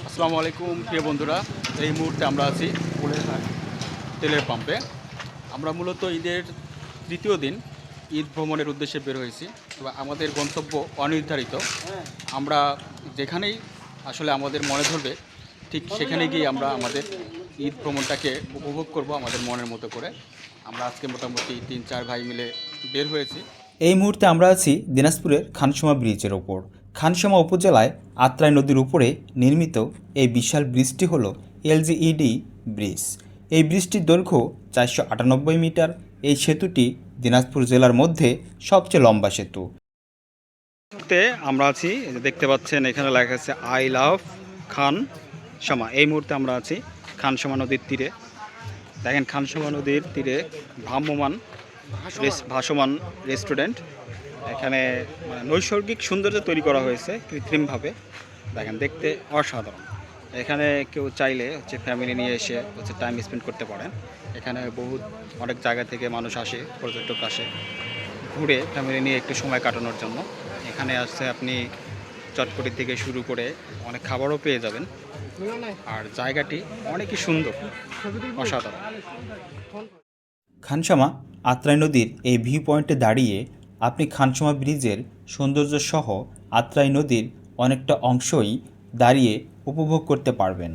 আসসালামু আলাইকুম, প্রিয় বন্ধুরা। এই মুহূর্তে আমরা আছি তেলের পাম্পে। আমরা মূলত ঈদের তৃতীয় দিন ঈদ ভ্রমণের উদ্দেশ্যে বের হয়েছি। তবে আমাদের গন্তব্য অনির্ধারিত। আমরা যেখানেই আসলে আমাদের মনে ধরবে, ঠিক সেখানে গিয়ে আমরা আমাদের ঈদ ভ্রমণটাকে উপভোগ করব আমাদের মনের মতো করে। আমরা আজকে মোটামুটি তিন, চার ভাই মিলে বের হয়েছি। এই মুহূর্তে আমরা আছি দিনাজপুরের খানসুমা ব্রিজের ওপর। খানসমা উপজেলায় আত্রাই নদীর উপরে নির্মিত এই বিশাল ব্রিজটি হল এলজিইডি ব্রিজ। এই ব্রিজটির দৈর্ঘ্য চারশো আটানব্বই মিটার। এই সেতুটি দিনাজপুর জেলার মধ্যে সবচেয়ে লম্বা সেতু। আমরা আছি দেখতে পাচ্ছেন, এখানে লেখা আছে, আই লাভ খান সমা এই মুহূর্তে আমরা আছি খানসমা নদীর তীরে। দেখেন, খানসমা নদীর তীরে ভ্রাম্যমান ভাসমান রেস্টুরেন্ট। এখানে মানে নৈসর্গিক সৌন্দর্য তৈরি করা হয়েছে কৃত্রিমভাবে। দেখেন, দেখতে অসাধারণ। এখানে কেউ চাইলে হচ্ছে ফ্যামিলি নিয়ে এসে হচ্ছে টাইম স্পেন্ড করতে পারেন। এখানে বহু অনেক জায়গা থেকে মানুষ আসে, পর্যটক আসে। ঘুরে ফ্যামিলি নিয়ে একটু সময় কাটানোর জন্য। এখানে আসছে আপনি চটপটি থেকে শুরু করে অনেক খাবারও পেয়ে যাবেন। আর জায়গাটি অনেকই সুন্দর, অসাধারণ। খানসামা, আত্রাই নদীর এই ভিউ পয়েন্টে দাঁড়িয়ে আপনি খানসামা ব্রিজের সৌন্দর্য সহ আত্রাই নদীর অনেকটা অংশই দাঁড়িয়ে উপভোগ করতে পারবেন।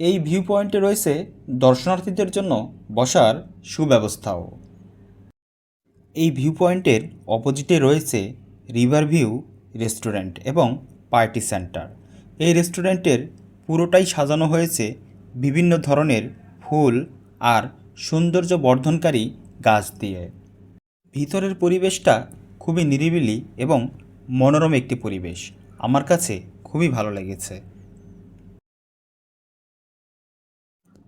এই ভিউ পয়েন্টে রয়েছে দর্শনার্থীদের জন্য বসার সুব্যবস্থাও। এই ভিউ পয়েন্টের অপোজিটে রয়েছে রিভার ভিউ রেস্টুরেন্ট এবং পার্টি সেন্টার এই রেস্টুরেন্টের পুরোটাই সাজানো হয়েছে বিভিন্ন ধরনের ফুল আর সৌন্দর্য বর্ধনকারী গাছ দিয়ে। ভিতরের পরিবেশটা খুবই নিরিবিলি এবং মনোরম একটি পরিবেশ। আমার কাছে খুবই ভালো লেগেছে।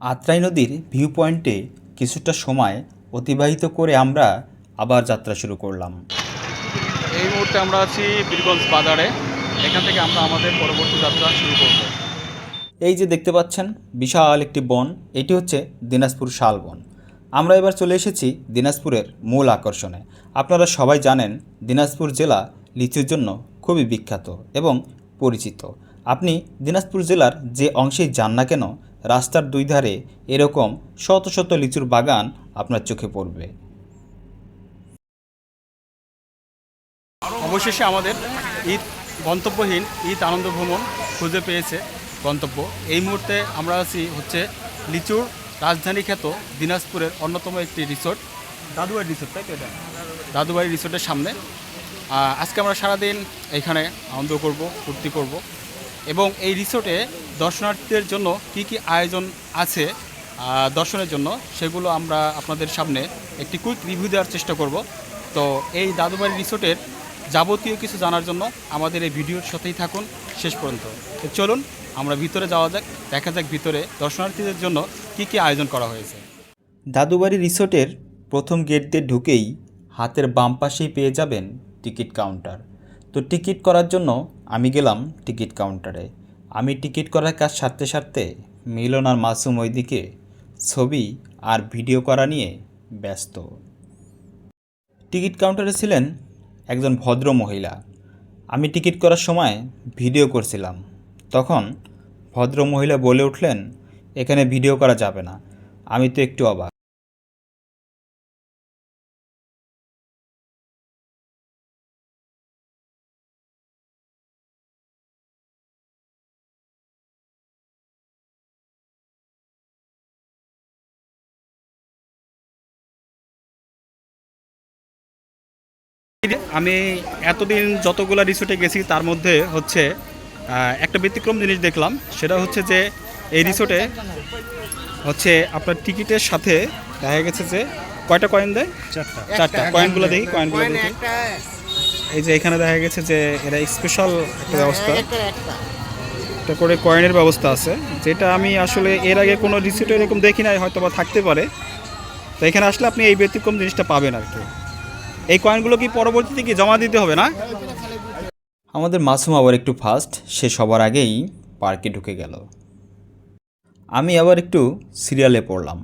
আত্রাই নদীর ভিউ পয়েন্টে কিছুটা সময় অতিবাহিত করে আমরা আবার যাত্রা শুরু করলাম। এই মুহূর্তে আমরা আছি বীরগঞ্জ বাজারে। এখান থেকে আমরা আমাদের পরবর্তী যাত্রা শুরু করব। এই যে দেখতে পাচ্ছেন বিশাল একটি বন। এটি হচ্ছে দিনাজপুর শালবন। আমরা এবার চলে এসেছি দিনাজপুরের মূল আকর্ষণে। আপনারা সবাই জানেন দিনাজপুর জেলা লিচুর জন্য খুবই বিখ্যাত এবং পরিচিত। আপনি দিনাজপুর জেলার যে অংশেই যান না কেন, রাস্তার দুই ধারে এরকম শত শত লিচুর বাগান আপনার চোখে পড়বে। অবশেষে আমাদের ঈদ, গন্তব্যহীন ঈদ আনন্দ ভ্রমণ খুঁজে পেয়েছে গন্তব্য। এই মুহূর্তে আমরা আছি হচ্ছে লিচুর রাজধানী খ্যাত দিনাজপুরের অন্যতম একটি রিসোর্ট। দাদুবাড়ি রিসোর্ট তাই তো এটা? দাদুবাড়ি রিসোর্টের সামনে। আজকে আমরা সারাদিন এখানে আনন্দ করব ফুর্তি করব। এবং এই রিসোর্টে দর্শনার্থীদের জন্য কি কি আয়োজন আছে দর্শনের জন্য সেগুলো আমরা আপনাদের সামনে একটি কুইক রিভিউ দেওয়ার চেষ্টা করব। তো এই দাদুবাড়ি রিসোর্টের যাবতীয় কিছু জানার জন্য আমাদের এই ভিডিওর সাথেই থাকুন শেষ পর্যন্ত। তো চলুন আমরা ভিতরে যাওয়া যাক দেখা যাক ভিতরে দর্শনার্থীদের জন্য কি কি আয়োজন করা হয়েছে? দাদুবাড়ি রিসোর্টের প্রথম গেট দিয়ে ঢুকেই হাতের বাম পাশেই পেয়ে যাবেন টিকিট কাউন্টার। তো টিকিট করার জন্য আমি গেলাম টিকিট কাউন্টারে। আমি টিকিট করার কাজ সারতে সারতে মিলন আর মাসুম ওইদিকে ছবি আর ভিডিও করা নিয়ে ব্যস্ত। টিকিট কাউন্টারে ছিলেন একজন ভদ্র মহিলা। আমি টিকিট করার সময় ভিডিও করছিলাম। তখন ভদ্র মহিলা বলে উঠলেন এখানে ভিডিও করা যাবে না। আমি তো একটু অবাক। আমি এতদিন যতগুলো রিসোর্টে গেছি, তার মধ্যে হচ্ছে একটা ব্যতিক্রম জিনিস দেখলাম, সেটা হচ্ছে যে এই রিসোর্টে হচ্ছে আপনার টিকিটের সাথে দেখা গেছে যে কয়টা কয়েন দেয়? চারটা। চারটা। কয়েনগুলো দেখি কয়েনগুলো দেখি। এই যে এখানে দেখা গেছে যে এরা স্পেশাল একটা ব্যবস্থা। একটা করে কয়েনের ব্যবস্থা আছে যেটা আমি আসলে এর আগে কোনো রিসোর্টে এরকম দেখি নাই হয়তো বা থাকতে পারে। তো এখানে আসলে আপনি এই ব্যতিক্রম জিনিসটা পাবেন আর কি। এই কয়েনগুলো কি পরবর্তীতে কি জমা দিতে হবে না? আমাদের মাসুম আবার একটু ফাস্ট সে সবার আগেই পার্কে ঢুকে গেল। আমি আবার একটু সিরিয়ালে পড়লাম।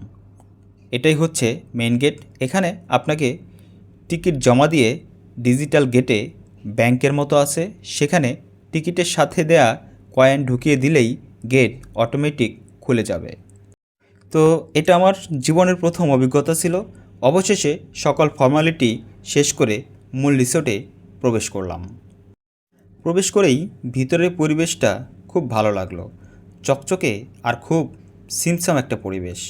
এটাই হচ্ছে মেন গেট এখানে আপনাকে টিকিট জমা দিয়ে ডিজিটাল গেটে ব্যাংকের মতো আছে। সেখানে টিকিটের সাথে দেয়া কয়েন ঢুকিয়ে দিলেই গেট অটোমেটিক খুলে যাবে। তো এটা আমার জীবনের প্রথম অভিজ্ঞতা ছিল। অবশেষে সকল ফর্মালিটি শেষ করে মূল রিসোর্টে প্রবেশ করলাম। প্রবেশ করেই ভিতরের পরিবেশটা খুব ভালো লাগল। চকচকে আর খুব সিমসাম একটা পরিবেশ।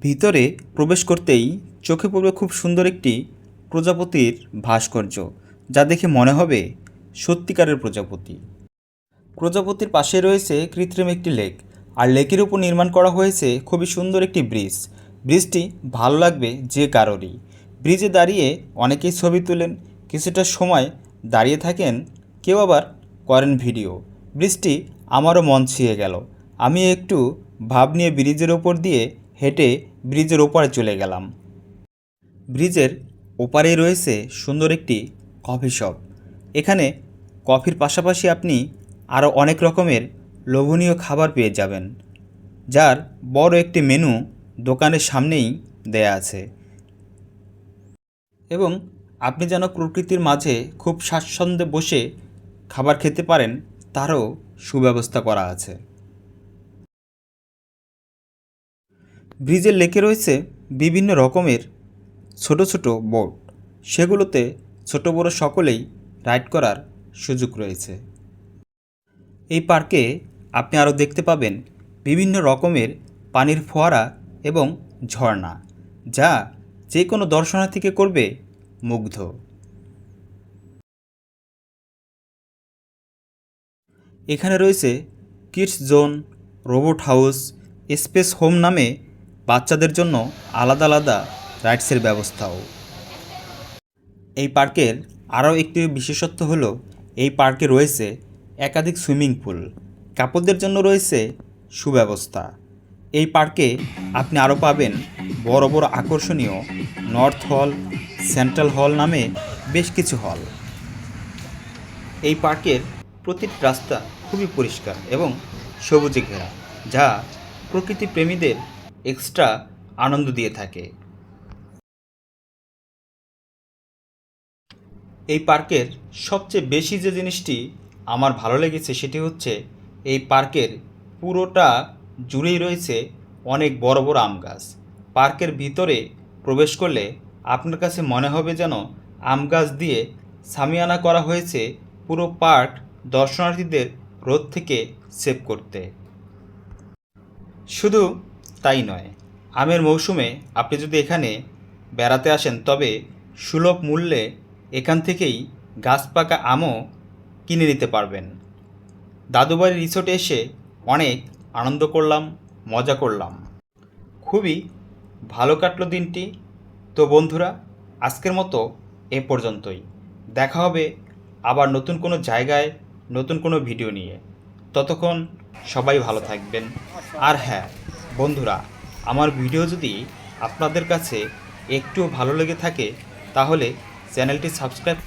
ভিতরে প্রবেশ করতেই চোখে পড়বে খুব সুন্দর একটি প্রজাপতির ভাস্কর্য, যা দেখে মনে হবে সত্যিকারের প্রজাপতি। প্রজাপতির পাশে রয়েছে কৃত্রিম একটি লেক, আর লেকের উপর নির্মাণ করা হয়েছে খুবই সুন্দর একটি ব্রিজ। ব্রিজটি ভালো লাগবে যে কারোরই। ব্রিজে দাঁড়িয়ে অনেকেই ছবি তোলেন, কিছুটা সময় দাঁড়িয়ে থাকেন, কেউ আবার করেন ভিডিও। ব্রিজটি আমারও মন ছুঁয়ে গেল। আমি একটু ভাব নিয়ে ব্রিজের ওপর দিয়ে হেঁটে ব্রিজের ওপারে চলে গেলাম। ব্রিজের ওপারেই রয়েছে সুন্দর একটি কফি শপ। এখানে কফির পাশাপাশি আপনি আরও অনেক রকমের লোভনীয় খাবার পেয়ে যাবেন, যার বড় একটি মেনু দোকানের সামনেই দেয়া আছে। এবং আপনি যেন প্রকৃতির মাঝে খুব স্বাচ্ছন্দ্যে বসে খাবার খেতে পারেন তারও সুব্যবস্থা করা আছে। ব্রিজের লেকে রয়েছে বিভিন্ন রকমের ছোট ছোট বোট। সেগুলোতে ছোট বড় সকলেই রাইড করার সুযোগ রয়েছে। এই পার্কে আপনি আরও দেখতে পাবেন বিভিন্ন রকমের পানির ফোয়ারা এবং ঝর্ণা, যা যে কোনো দর্শনার্থীকে করবে মুগ্ধ। এখানে রয়েছে kids zone, robot house, space home নামে বাচ্চাদের জন্য আলাদা আলাদা রাইডসের ব্যবস্থাও। এই পার্কের আরও একটি বিশেষত্ব হল, এই পার্কে রয়েছে একাধিক সুইমিং পুল। কাপড়দের জন্য রয়েছে সুব্যবস্থা। এই পার্কে আপনি আরও পাবেন বড় বড় আকর্ষণীয় নর্থ হল, সেন্ট্রাল হল নামে বেশ কিছু হল। এই পার্কের প্রতিটি রাস্তা খুবই পরিষ্কার এবং সবুজে ঘেরা, যা প্রকৃতি প্রেমীদের এক্সট্রা আনন্দ দিয়ে থাকে। এই পার্কের সবচেয়ে বেশি যে জিনিসটি আমার ভালো লেগেছে সেটি হচ্ছে এই পার্কের পুরোটা জুড়েই রয়েছে অনেক বড় বড় আম গাছ। পার্কের ভিতরে প্রবেশ করলে আপনার কাছে মনে হবে যেন আম গাছ দিয়ে সামিয়ানা করা হয়েছে পুরো পার্ক দর্শনার্থীদের রোদ থেকে সেভ করতে। শুধু তাই নয়, আমের মৌসুমে আপনি যদি এখানে বেড়াতে আসেন, তবে সুলভ মূল্যে এখান থেকেই গাছ পাকা আমও কিনে নিতে পারবেন। দাদুবাড়ি রিসোর্টে এসে অনেক আনন্দ করলাম, মজা করলাম। খুবই ভালো কাটলো দিনটি। তো বন্ধুরা, আজকের মতো এ পর্যন্তই। দেখা হবে আবার নতুন কোনো জায়গায়। নতুন কোনো ভিডিও নিয়ে। ততক্ষণ সবাই ভালো থাকবেন। আর হ্যাঁ বন্ধুরা, আমার ভিডিও যদি আপনাদের কাছে একটু ভালো লেগে থাকে, তাহলে চ্যানেলটি সাবস্ক্রাইব